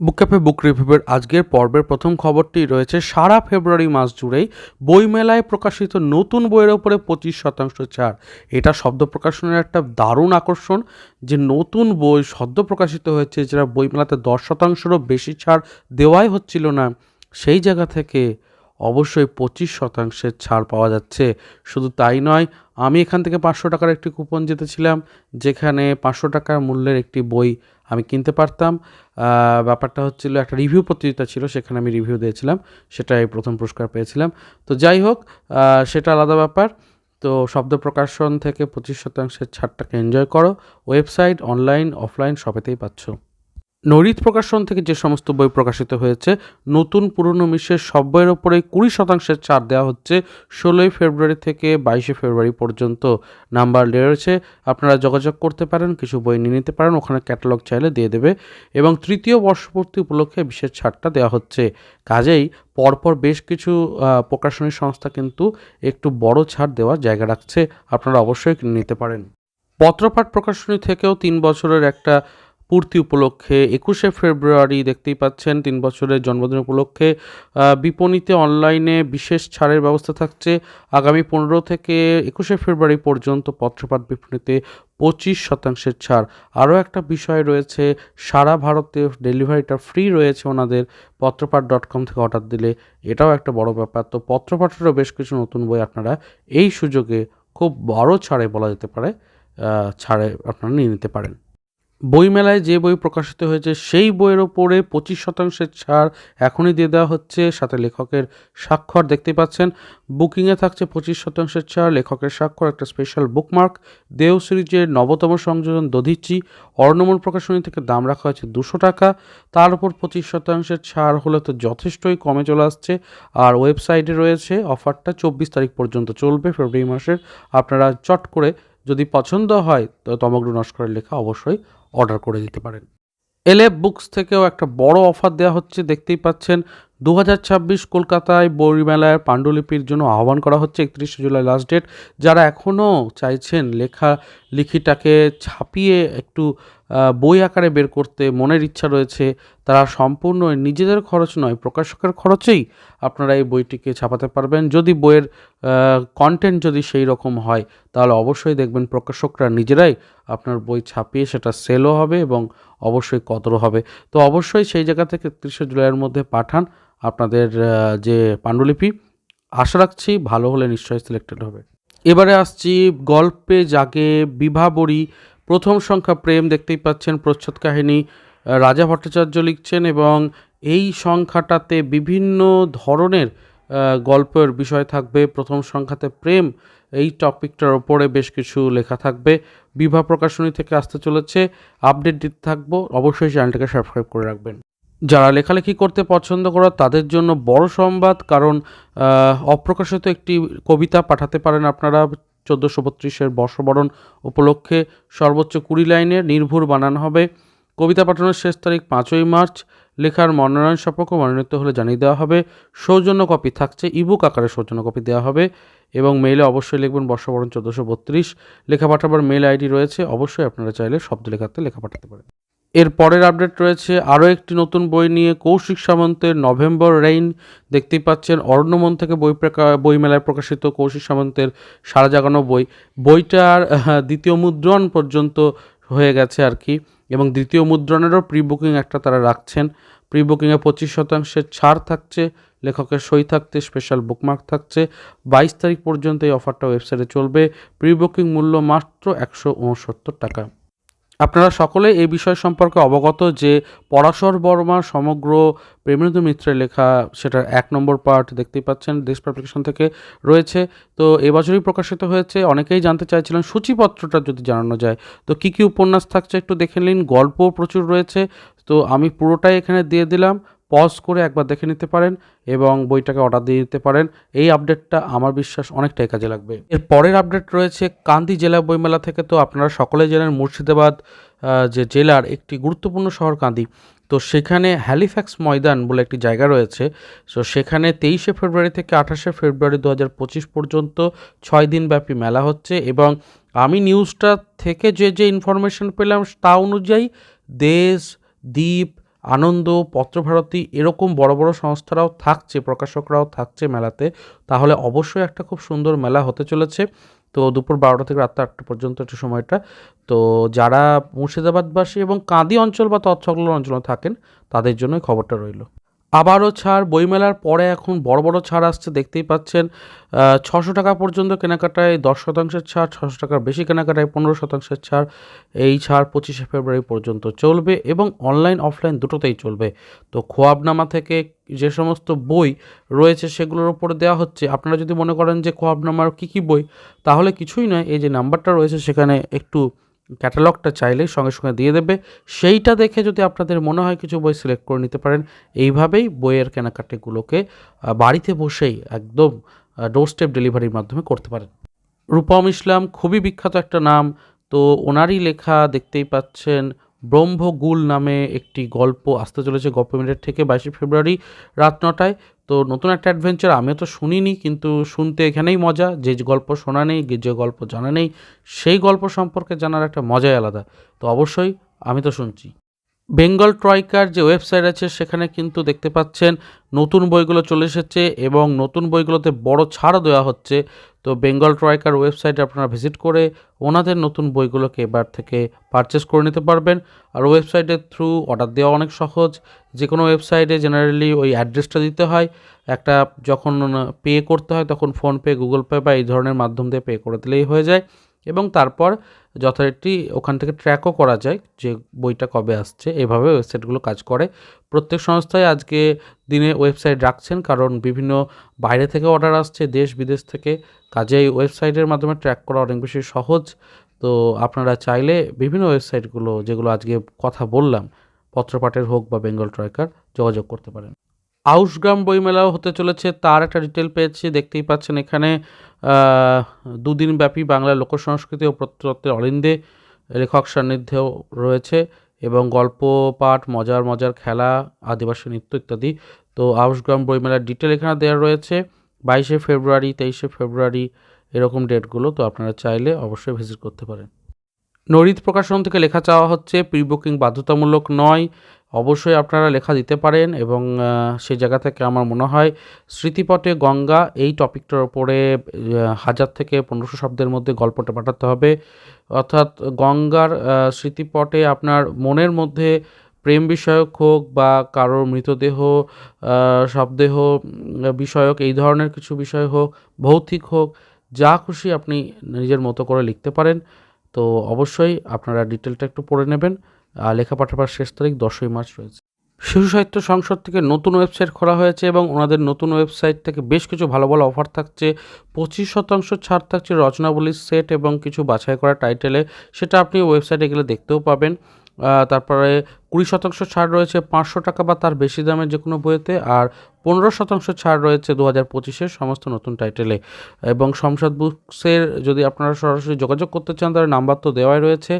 বুক cafe বুক রিভিউয়ের আজকের পর্বের প্রথম খবরটি রয়েছে, সারা ফেব্রুয়ারি মাস জুড়েই বইমেলায় প্রকাশিত নতুন বইয়ের ওপরে পঁচিশ শতাংশ ছাড়। এটা শব্দ প্রকাশনের একটা দারুণ আকর্ষণ যে নতুন বই সদ্য প্রকাশিত হয়েছে যেটা বইমেলাতে দশ শতাংশেরও বেশি ছাড় দেওয়াই হচ্ছিল না। সেই জায়গা থেকে অবশ্যই পঁচিশ শতাংশের ছাড় পাওয়া যাচ্ছে। শুধু তাই নয় আমি এখান থেকে পাঁচশো টাকার একটি কুপন জিতেছিলাম, যেখানে পাঁচশো টাকার মূল্যের একটি বই আমি কিনতে পারতাম। ব্যাপারটা হচ্ছিল একটা রিভিউ প্রতিযোগিতা ছিল, সেখানে আমি রিভিউ দিয়েছিলাম, সেটাই প্রথম পুরস্কার পেয়েছিলাম। তো যাই হোক সেটা আলাদা ব্যাপার। তো শব্দ প্রকাশন থেকে পঁচিশ শতাংশের ছাড়টাকে এনজয় করো। ওয়েবসাইট অনলাইন অফলাইন সবেতেই পাচ্ছ। নরিত প্রকাশন থেকে যে সমস্ত বই প্রকাশিত হয়েছে, নতুন পুরনো মিশের সব বইয়ের ওপরে কুড়ি শতাংশের ছাড় দেওয়া হচ্ছে ষোলোই ফেব্রুয়ারি থেকে বাইশে ফেব্রুয়ারি পর্যন্ত। নাম্বার রয়েছে, আপনারা যোগাযোগ করতে পারেন, কিছু বই নিয়ে নিতে পারেন, ওখানে ক্যাটালগ চাইলে দিয়ে দেবে। এবং তৃতীয় বর্ষপূর্তি উপলক্ষে বিশেষ ছাড়টা দেওয়া হচ্ছে। কাজেই পরপর বেশ কিছু প্রকাশনী সংস্থা কিন্তু একটু বড় ছাড় দেওয়ার জায়গা রাখছে, আপনারা অবশ্যই নিতে পারেন। পত্রপাঠ প্রকাশনী থেকেও তিন বছরের একটা পূর্তি উপলক্ষে একুশে ফেব্রুয়ারি দেখতেই পাচ্ছেন, তিন বছরের জন্মদিন উপলক্ষে বিপণীতে অনলাইনে বিশেষ ছাড়ের ব্যবস্থা থাকছে। আগামী পনেরো থেকে একুশে ফেব্রুয়ারি পর্যন্ত পত্রপাঠ বিপণীতে পঁচিশ শতাংশের ছাড়। আরও একটা বিষয় রয়েছে, সারা ভারতে ডেলিভারিটা ফ্রি রয়েছে ওনাদের, পত্রপাঠ ডট কম থেকে অর্ডার দিলে। এটাও একটা বড় ব্যাপার। তো পত্রপাঠেরও বেশ কিছু নতুন বই আপনারা এই সুযোগে খুব বড় ছাড়ে বলা যেতে পারে ছাড়ে আপনারা নিয়ে নিতে পারেন। বইমেলায় যে বই প্রকাশিত হয়েছে, সেই বইয়ের ওপরে পঁচিশ শতাংশের ছাড় এখনই দিয়ে দেওয়া হচ্ছে। সাথে লেখকের স্বাক্ষর দেখতে পাচ্ছেন। বুকিংয়ে থাকছে পঁচিশ শতাংশের ছাড়, লেখকের স্বাক্ষর, একটা স্পেশাল বুকমার্ক দেও সিরিজের নবতম সংযোজন দধিচি, অর্ণমূল প্রকাশনী থেকে দাম রাখা হয়েছে দুশো টাকা। তার উপর পঁচিশ শতাংশের ছাড় হলে তো যথেষ্টই কমে চলে আসছে। আর ওয়েবসাইটে রয়েছে, অফারটা চব্বিশ তারিখ পর্যন্ত চলবে, ফেব্রুয়ারি মাসের। আপনারা চট করে যদি পছন্দ হয়, তো তমগ্র নস্করের লেখা অবশ্যই অর্ডার করে দিতে পারেন। এলএফ বুকস থেকেও একটা বড় অফার দেওয়া হচ্ছে, দেখতেই পাচ্ছেন। দু হাজার ছাব্বিশ কলকাতায় বইমেলায় পাণ্ডুলিপির জন্য আহ্বান করা হচ্ছে একত্রিশে জুলাই লাস্ট ডেট যারা এখনও চাইছেন লেখা লিখিটাকে ছাপিয়ে একটু বই আকারে বের করতে মনের ইচ্ছা রয়েছে, তারা সম্পূর্ণ নিজেদের খরচ নয়, প্রকাশকের খরচেই আপনারা এই বইটিকে ছাপাতে পারবেন। যদি বইয়ের কন্টেন্ট যদি সেই রকম হয়, তাহলে অবশ্যই দেখবেন প্রকাশকরা নিজেরাই আপনার বই ছাপিয়ে সেটা সেলও হবে এবং অবশ্যই কদরও হবে। তো অবশ্যই সেই জায়গা থেকে একত্রিশে জুলাইয়ের মধ্যে পাঠান আপনাদের যে পাণ্ডুলিপি। আশা রাখছি ভালো হলে নিশ্চয়ই সিলেক্টেড হবে। এবারে আসছি গল্পে জাগে বিভাবরী প্রথম সংখ্যা প্রেম দেখতেই পাচ্ছেন প্রচ্ছদ কাহিনী রাজা ভট্টাচার্য লিখছেন এবং এই সংখ্যাটাতে বিভিন্ন ধরনের গল্পের বিষয় থাকবে। প্রথম সংখ্যাতে প্রেম, এই টপিকটার ওপরে বেশ কিছু লেখা থাকবে। বিভা প্রকাশনী থেকে আসতে চলেছে, আপডেট দিতে থাকব। অবশ্যই চ্যানেলটাকে সাবস্ক্রাইব করে রাখবেন। যারা লেখালেখি করতে পছন্দ করা, তাদের জন্য বড় সংবাদ, কারণ অপ্রকাশিত একটি কবিতা পাঠাতে পারেন আপনারা। চোদ্দোশো বত্রিশের বর্ষবরণ উপলক্ষে সর্বোচ্চ কুড়ি লাইনের নির্ভুল বানানো হবে। কবিতা পাঠানোর শেষ তারিখ পাঁচই মার্চ। লেখার মনোনয়ন সপক্ষ মনোনীত হলে জানিয়ে দেওয়া হবে, সৌজন্য কপি থাকছে ইবুক আকারে সৌজন্য কপি দেওয়া হবে এবং মেইলে অবশ্যই লিখবেন বর্ষবরণ চোদ্দোশো বত্রিশ। লেখা পাঠাবার মেল আইডি রয়েছে, অবশ্যই আপনারা চাইলে শব্দ লেখাতে লেখা পাঠাতে পারেন। এর পরের আপডেট রয়েছে, আরও একটি নতুন বই নিয়ে কৌশিক সামন্তের নভেম্বর রেইন দেখতেই পাচ্ছেন, অরণ্যমন থেকে বই বইমেলায় প্রকাশিত কৌশিক সামন্তের সারা জাগানো বই। বইটার দ্বিতীয় মুদ্রণ পর্যন্ত হয়ে গেছে আর কি, এবং দ্বিতীয় মুদ্রণেরও প্রি বুকিং একটা তারা রাখছেন। প্রি বুকিংয়ে পঁচিশ শতাংশের ছাড় থাকছে, লেখকের সই থাকতে স্পেশাল বুকমার্ক থাকছে। বাইশ তারিখ পর্যন্ত এই অফারটা ওয়েবসাইটে চলবে। প্রি বুকিং মূল্য মাত্র একশো উনসত্তর টাকা। আপনারা সকলে এই বিষয় সম্পর্কে অবগত যে পরাশর বর্মা সমগ্র প্রেমেন্দু মিত্রের লেখা সেটার এক নম্বর পার্ট দেখতেই পাচ্ছেন, দেশ পাবলিকেশন থেকে রয়েছে। তো এবছরই প্রকাশিত হয়েছে, অনেকেই জানতে চাইছিলেন সূচিপত্রটা যদি জানানো যায়। তো কী কী উপন্যাস থাকছে একটু দেখে নিন গল্প প্রচুর রয়েছে। তো আমি পুরোটাই এখানে দিয়ে দিলাম। পজ করে একবার দেখে নিতে পারেন এবং বইটাকে অর্ডার দিয়ে দিতে পারেন। এই আপডেটটা আমার বিশ্বাস অনেকটাই কাজে লাগবে। এর পরের আপডেট রয়েছে কান্দি জেলা বইমেলা থেকে। তো আপনারা সকলে জানেন মুর্শিদাবাদ যে জেলার একটি গুরুত্বপূর্ণ শহর কান্দি। তো সেখানে হ্যালিফ্যাক্স ময়দান বলে একটি জায়গা রয়েছে। সো সেখানে তেইশে ফেব্রুয়ারি থেকে আঠাশে ফেব্রুয়ারি দু হাজার পঁচিশ পর্যন্ত ছয় দিনব্যাপী মেলা হচ্ছে এবং আমি নিউজটা থেকে যে যে ইনফরমেশন পেলাম তা অনুযায়ী দেশ, দ্বীপ আনন্দ, পত্রভারতী এরকম বড় বড় সংস্থারাও থাকছে, প্রকাশকরাও থাকছে মেলাতে, তাহলে অবশ্যই একটা খুব সুন্দর মেলা হতে চলেছে। তো দুপুর বারোটা থেকে রাত আটটা পর্যন্ত একটা সময়টা। তো যারা মুর্শিদাবাদবাসী এবং কাঁদি অঞ্চল বা তৎসংলগ্ন অঞ্চলে থাকেন, তাদের জন্যই খবরটা রইল। আবারও ছাড়। বইমেলার পরে এখন বড় বড় ছাড় আসছে, দেখতেই পাচ্ছেন। ছশো টাকা পর্যন্ত কেনাকাটায় দশ শতাংশের ছাড়, ছশো টাকার বেশি কেনাকাটায় পনেরো শতাংশের ছাড়। এই ছাড় পঁচিশে ফেব্রুয়ারি পর্যন্ত চলবে এবং অনলাইন, অফলাইন দুটোতেই চলবে। তো খোয়াবনামা থেকে যে সমস্ত বই রয়েছে সেগুলোর ওপর দেওয়া হচ্ছে। আপনারা যদি মনে করেন যে খোয়াবনামার কী কী বই, তাহলে কিছুই নয়। এই যে নাম্বারটা রয়েছে সেখানে একটু ক্যাটালগটা চাইলেই সঙ্গে সঙ্গে দিয়ে দেবে। সেইটা দেখে যদি আপনাদের মনে হয় কিছু বই সিলেক্ট করে নিতে পারেন, এইভাবেই বইয়ের কেনাকাটিগুলোকে বাড়িতে বসেই একদম ডোর স্টেপ ডেলিভারির মাধ্যমে করতে পারেন। রূপম ইসলাম খুবই বিখ্যাত একটা নাম। তো ওনারই লেখা দেখতেই পাচ্ছেন ব্রহ্মগুল নামে একটি গল্প আসতে চলেছে গল্প মিনিট থেকে বাইশে ফেব্রুয়ারি রাত নটায়। তো নতুন একটা অ্যাডভেঞ্চার আমিও তো শুনিনি, কিন্তু শুনতে এখানেই মজা। যে গল্প শোনা নেই, যে গল্প জানা নেই, সেই গল্প সম্পর্কে জানার একটা মজাই আলাদা। তো অবশ্যই আমি তো শুনছি। বেঙ্গল ট্রয়কার যে ওয়েবসাইট আছে, সেখানে কিন্তু দেখতে পাচ্ছেন নতুন বইগুলো চলে এসেছে এবং নতুন বইগুলোতে বড় ছাড়ও দেওয়া হচ্ছে। তো বেঙ্গল ট্রয়কার ওয়েবসাইটে আপনারা ভিজিট করে ওনাদের নতুন বইগুলোকে এবার থেকে পারচেস করে নিতে পারবেন। আর ওয়েবসাইটের থ্রু অর্ডার দেওয়া অনেক সহজ। যে কোনো ওয়েবসাইটে জেনারেলি ওই অ্যাড্রেসটা দিতে হয়। একটা যখন পে করতে হয়, তখন ফোনপে গুগল পে বা এই ধরনের মাধ্যম দিয়ে পে করে দিলেই হয়ে যায়। এবং তারপর যথারীতি ওখান থেকে ট্র্যাকও করা যায় যে বইটা কবে আসছে। এভাবে ওয়েবসাইটগুলো কাজ করে। প্রত্যেক সংস্থায় আজকে দিনে ওয়েবসাইট রাখছেন কারণ বিভিন্ন বাইরে থেকে অর্ডার আসছে, দেশ, বিদেশ থেকে। কাজেই ওয়েবসাইটের মাধ্যমে ট্র্যাক করা অনেক বেশি সহজ। তো আপনারা চাইলে বিভিন্ন ওয়েবসাইটগুলো যেগুলো আজকে কথা বললাম, পত্রপাঠের হোক বা বেঙ্গল ট্রয়কার যোগাযোগ করতে পারেন। আউসগ্রাম বইমেলাও হতে চলেছে। তার একটা ডিটেল পেয়েছি, দেখতেই পাচ্ছেন এখানে। দুদিন ব্যাপী বাংলা লোকসংস্কৃতি ও প্রত্নতত্ত্বের অলিন্দে লেখক সান্নিধ্যেও রয়েছে এবং গল্প, পাঠ, মজার মজার খেলা, আদিবাসী নৃত্য ইত্যাদি। তো আউশগ্রাম বইমেলার ডিটেল এখানে দেওয়া রয়েছে। বাইশে ফেব্রুয়ারি, তেইশে ফেব্রুয়ারি এরকম ডেটগুলো তো আপনারা চাইলে অবশ্যই ভিজিট করতে পারেন। নরিত প্রকাশন থেকে লেখা চাওয়া হচ্ছে প্রি বুকিং বাধ্যতামূলক নয়। অবশ্যই আপনারা লেখা দিতে পারেন এবং সেই জায়গা থেকে আমার মনে হয় স্মৃতিপটে গঙ্গা, এই টপিকটার ওপরে হাজার থেকে পনেরোশো শব্দের মধ্যে গল্পটা পাঠাতে হবে। অর্থাৎ গঙ্গার স্মৃতিপটে আপনার মনের মধ্যে প্রেম বিষয়ক হোক বা কারোর মৃতদেহ শবদেহ বিষয়ক, এই ধরনের কিছু বিষয় হোক, ভৌতিক হোক, যা খুশি আপনি নিজের মতো করে লিখতে পারেন। তো অবশ্যই আপনারা ডিটেলটা একটু পড়ে নেবেন। লেখা পাঠাবার শেষ তারিখ দশই মার্চ রয়েছে। শিশু সাহিত্য সংসদ থেকে নতুন ওয়েবসাইট খোলা হয়েছে এবং ওনাদের নতুন ওয়েবসাইট থেকে বেশ কিছু ভালো ভালো অফার থাকছে। পঁচিশ শতাংশ ছাড় থাকছে রচনাবলীর সেট এবং কিছু বাছাই করা টাইটেলে। সেটা আপনি ওয়েবসাইটে গেলে দেখতেও পাবেন। তারপরে কুড়ি শতাংশ ছাড় রয়েছে, পাঁচশো টাকা বা তার বেশি দামের যে কোনো বইয়েতে, আর পনেরো শতাংশ ছাড় রয়েছে দু হাজার পঁচিশের সমস্ত নতুন টাইটেলে। এবং সংসদ বুকসের যদি আপনারা সরাসরি যোগাযোগ করতে চান, তাহলে নাম্বার তো দেওয়াই রয়েছে।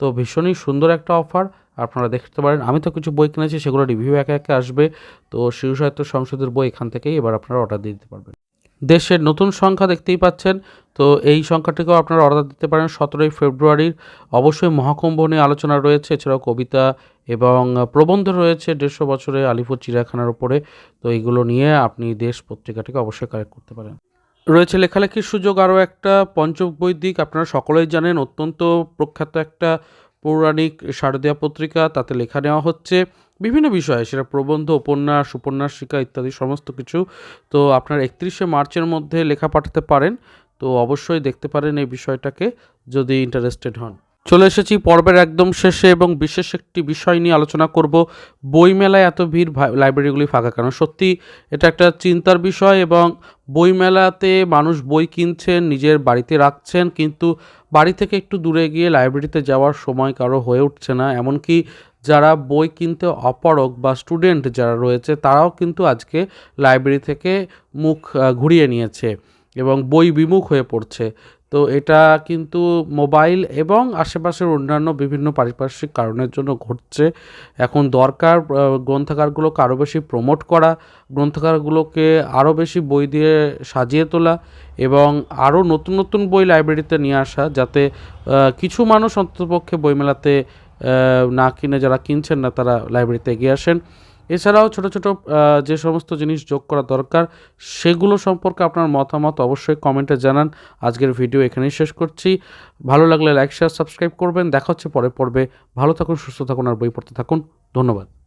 তো ভীষণই সুন্দর একটা অফার, আপনারা দেখতে পারেন। আমি তো কিছু বই কিনেছি, সেগুলো রিভিউ একে একে আসবে। তো শিশু সাহিত্য সংসদের বই এখান থেকেই এবার আপনারা অর্ডার দিয়ে দিতে পারবেন। দেশের নতুন সংখ্যা দেখতেই পাচ্ছেন। তো এই সংখ্যাটিকেও আপনারা অর্ডার দিতে পারেন সতেরোই ফেব্রুয়ারির। অবশ্যই মহাকুম্ভ নিয়ে আলোচনা রয়েছে, এছাড়াও কবিতা এবং প্রবন্ধ রয়েছে দেড়শো বছরে আলিপুর চিড়িয়াখানার উপরে। তো এইগুলো নিয়ে আপনি দেশ পত্রিকাটিকে অবশ্যই কালেক্ট করতে পারেন। রয়েছে লেখালেখির সুযোগ আরও একটা, পঞ্চবৈদিক, আপনারা সকলেই জানেন, অত্যন্ত প্রখ্যাত একটা পৌরাণিক শারদীয়া পত্রিকা, তাতে লেখা নেওয়া হচ্ছে। বিভিন্ন বিষয়ে, সেটা প্রবন্ধ, উপন্যাস উপন্যাস উপন্যাসিকা ইত্যাদি সমস্ত কিছু। তো আপনার একত্রিশে মার্চের মধ্যে লেখা পাঠাতে পারেন। তো অবশ্যই দেখতে পারেন এই বিষয়টাকে যদি ইন্টারেস্টেড হন। চলে এসেছি পর্বের একদম শেষে এবং বিশেষ একটি বিষয় নিয়ে আলোচনা করব। বইমেলায় এত ভিড় লাইব্রেরিগুলি ফাঁকা কেন? সত্যি এটা একটা চিন্তার বিষয় এবং বইমেলাতে মানুষ বই কিনছেন, নিজের বাড়িতে রাখছেন, কিন্তু বাড়ি থেকে একটু দূরে গিয়ে লাইব্রেরিতে যাওয়ার সময় কারও হয়ে উঠছে না। এমনকি যারা বই কিনতে অপারক বা স্টুডেন্ট যারা রয়েছে, তারাও কিন্তু আজকে লাইব্রেরি থেকে মুখ ঘুরিয়ে নিয়েছে এবং বই বিমুখ হয়ে পড়ছে। তো এটা কিন্তু মোবাইল এবং আশেপাশের অন্যান্য বিভিন্ন পারিপার্শ্বিক কারণের জন্য ঘটছে। এখন দরকার গ্রন্থাগারগুলোকে আরও বেশি প্রমোট করা, গ্রন্থাগারগুলোকে আরও বেশি বই দিয়ে সাজিয়ে তোলা এবং আরও নতুন নতুন বই লাইব্রেরিতে নিয়ে আসা যাতে কিছু মানুষ অন্ততপক্ষে বইমেলাতে না কিনে যারা কিনছেন না তারা লাইব্রেরিতে এগিয়ে আসেন। এছাড়াও ছোট ছোট যে সমস্ত জিনিস যোগ করা দরকার, সেগুলো সম্পর্কে আপনার মতামত অবশ্যই কমেন্টে জানান। আজকের ভিডিও এখানেই শেষ করছি। ভালো লাগলে লাইক শেয়ার সাবস্ক্রাইব করবেন। দেখা হচ্ছে পরে পর্বে। ভালো থাকুন, সুস্থ থাকুন, আর বই পড়তে থাকুন। ধন্যবাদ।